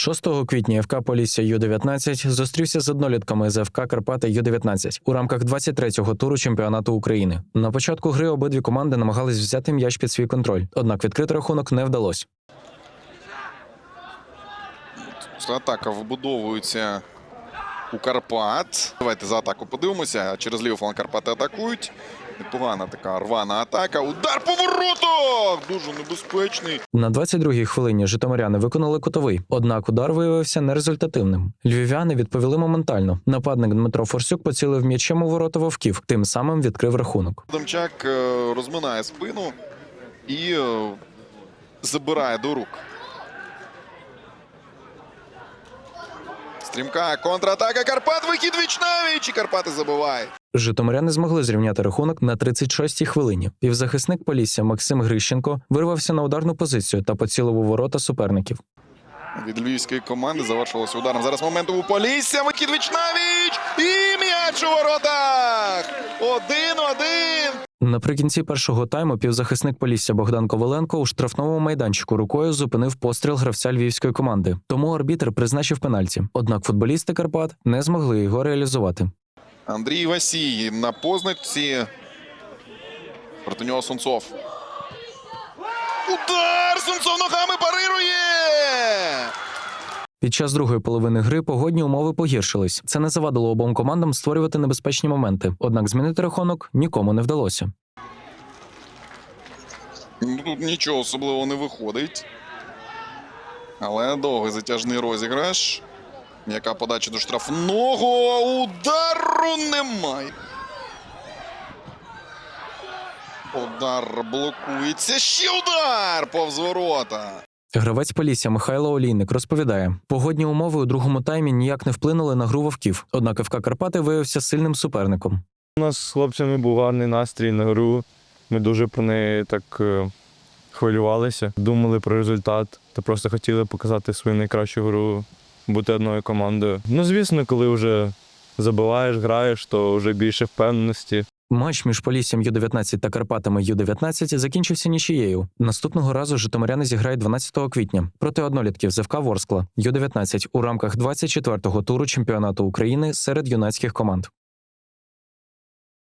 6 квітня ФК Полісся Ю-19 зустрівся з однолітками з ФК Карпати Ю-19 у рамках 23-го туру чемпіонату України. На початку гри обидві команди намагались взяти м'яч під свій контроль, однак відкрити рахунок не вдалося. Атака вибудовується у Карпат. Давайте за атаку подивимося. Через лівий фланг Карпати атакують. Непогана така рвана атака. Удар по воротах! Дуже небезпечний. На 22-й хвилині житомиряни виконали кутовий, однак удар виявився нерезультативним. Львів'яни відповіли моментально. Нападник Дмитро Форсюк поцілив м'ячем у ворота вовків, тим самим відкрив рахунок. Демчак е, розминає спину і е, забирає до рук. Стрімка контратака Карпат. Вихід віч навіч. І Карпати забивають. Житомиряни змогли зрівняти рахунок на 36-й хвилині. Півзахисник Полісся Максим Грищенко вирвався на ударну позицію та поцілив у ворота суперників. Від львівської команди завершилося ударом. Зараз момент у Полісся. Вихід віч навіч. І м'яч у воротах. Один-один. Наприкінці першого тайму півзахисник Полісся Богдан Коваленко у штрафному майданчику рукою зупинив постріл гравця львівської команди. Тому арбітр призначив пенальті. Однак футболісти Карпат не змогли його реалізувати. Андрій Васій на позначці. Проти нього Сунцов. Удар! Сунцов ногами парирує! Під час другої половини гри погодні умови погіршились. Це не завадило обом командам створювати небезпечні моменти. Однак змінити рахунок нікому не вдалося. Тут нічого особливого не виходить. Але довгий затяжний розіграш. Яка подача до штрафного. Удару немає. Удар блокується. Ще удар повз ворота. Гравець Полісся Михайло Олійник розповідає: погодні умови у другому таймі ніяк не вплинули на гру вовків. Однак ФК Карпати виявився сильним суперником. У нас з хлопцями був гарний настрій на гру. Ми дуже про неї так е, хвилювалися, думали про результат та просто хотіли показати свою найкращу гру, бути одною командою. Ну, звісно, коли вже забиваєш, граєш, то вже більше впевненості. Матч між Поліссям Ю-19 та Карпатами Ю-19 закінчився нічією. Наступного разу житомиряни зіграють 12 квітня проти однолітків ЗФК Ворскла Ю-19 у рамках 24-го туру чемпіонату України серед юнацьких команд.